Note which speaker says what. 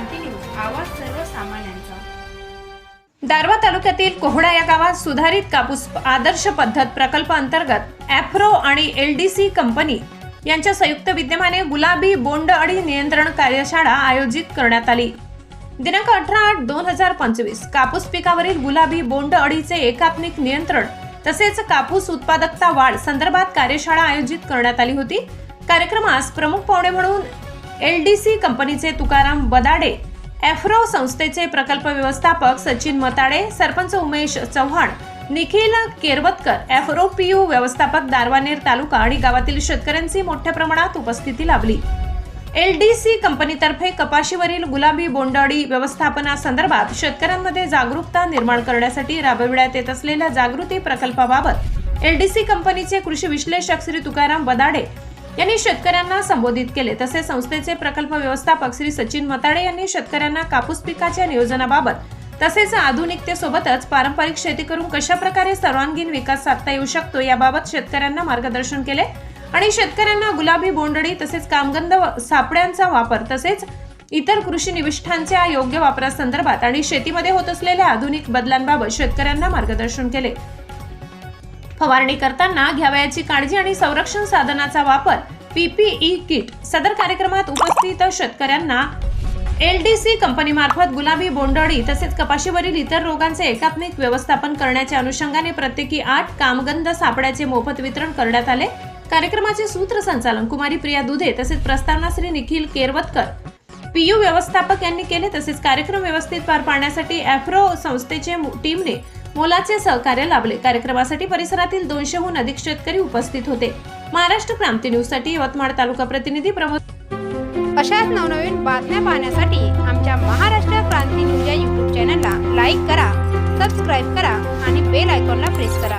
Speaker 1: क्रांती news आवाज सर्वसामान्यांचा.
Speaker 2: दारवा तालुक्यातील कोहडा या गावात सुधारित कापूस आदर्श पद्धत प्रकल्प अंतर्गत ॲफ्रो आणि एल डी सी कंपनी यांच्या संयुक्त विद्यमाने गुलाबी बोंड अळी नियंत्रण कार्यशाळा आयोजित करण्यात आली. दिनांक अठरा आठ दोन हजार पंचवीस कापूस पिकावरील गुलाबी बोंड अळीचे एकात्मिक नियंत्रण तसेच कापूस उत्पादकता वाढ संदर्भात कार्यशाळा आयोजित करण्यात आली होती. कार्यक्रमास प्रमुख पाहुणे म्हणून एल डी सी कंपनीचे तुकाराम बदाडे ॲफ्रो संस्थेचे प्रकल्प व्यवस्थापक सचिन मताडे सरपंच उमेश चव्हाण निखिल केरवतकर ॲफ्रो पीयू व्यवस्थापक दारवानेर तालुका आणि गावातील शेतकऱ्यांची मोठ्या प्रमाणात उपस्थिती लाभली. एल डी सी कंपनीतर्फे कपाशीवरील गुलाबी बोंडअळी व्यवस्थापनासंदर्भात शेतकऱ्यांमध्ये जागरूकता निर्माण करण्यासाठी राबविण्यात येत असलेल्या जागृती प्रकल्पाबाबत एल डी सी कंपनीचे कृषी विश्लेषक श्री तुकाराम बदाडे यांनी शेतकऱ्यांना संबोधित केले. तसेच संस्थेचे प्रकल्प व्यवस्थापक श्री सचिन मताडे यांनी शेतकऱ्यांना कापूस पिकाच्या नियोजनाबाबत तसेच आधुनिकतेसोबतच पारंपरिक शेती करून कशा प्रकारे सर्वांगीण विकास साधता येऊ शकतो याबाबत शेतकऱ्यांना मार्गदर्शन केले. आणि शेतकऱ्यांना गुलाबी बोंडळी तसेच कामगंध व सापड्यांचा वापर तसेच इतर कृषी निविष्ठांच्या योग्य वापरासंदर्भात आणि शेतीमध्ये होत असलेल्या आधुनिक बदलांबाबत शेतकऱ्यांना मार्गदर्शन केले. फवारणी करताना घ्यावयाची काळजी आणि संरक्षण साधनाचा वापर पीपीई किट. सदर कार्यक्रमात उपस्थित शेतकऱ्यांना एल डी सी कंपनीमार्फत गुलाबी बोंडअळी तसेच कपाशीवरील इतर रोगांचे एकात्मिक व्यवस्थापन करण्याच्या अनुषंगाने प्रत्येकी आठ कामगंध सापड्याचे मोफत वितरण करण्यात आले. कार्यक्रमाचे सूत्रसंचालन कुमारी प्रिया दुधे तसेच प्रस्तावना श्री निखिल केरवतकर पीयू व्यवस्थापक यांनी केले तसेच कार्यक्रम व्यवस्थित पार पाडण्यासाठी ॲफ्रो संस्थेचे टीमने मोलाचे सहकार्य लाभले. कार्यक्रमासाठी परिसरातील दोनशेहून अधिक शेतकरी उपस्थित होते. महाराष्ट्र क्रांती न्यूजसाठी यवतमाळ तालुका प्रतिनिधी प्रमोद
Speaker 3: अशाच नवनवीन बातम्या पाहण्यासाठी आमच्या महाराष्ट्र क्रांती न्यूज या यूट्यूब चॅनलला लाईक करा सबस्क्राईब करा आणि बेल आयकॉनला प्रेस करा.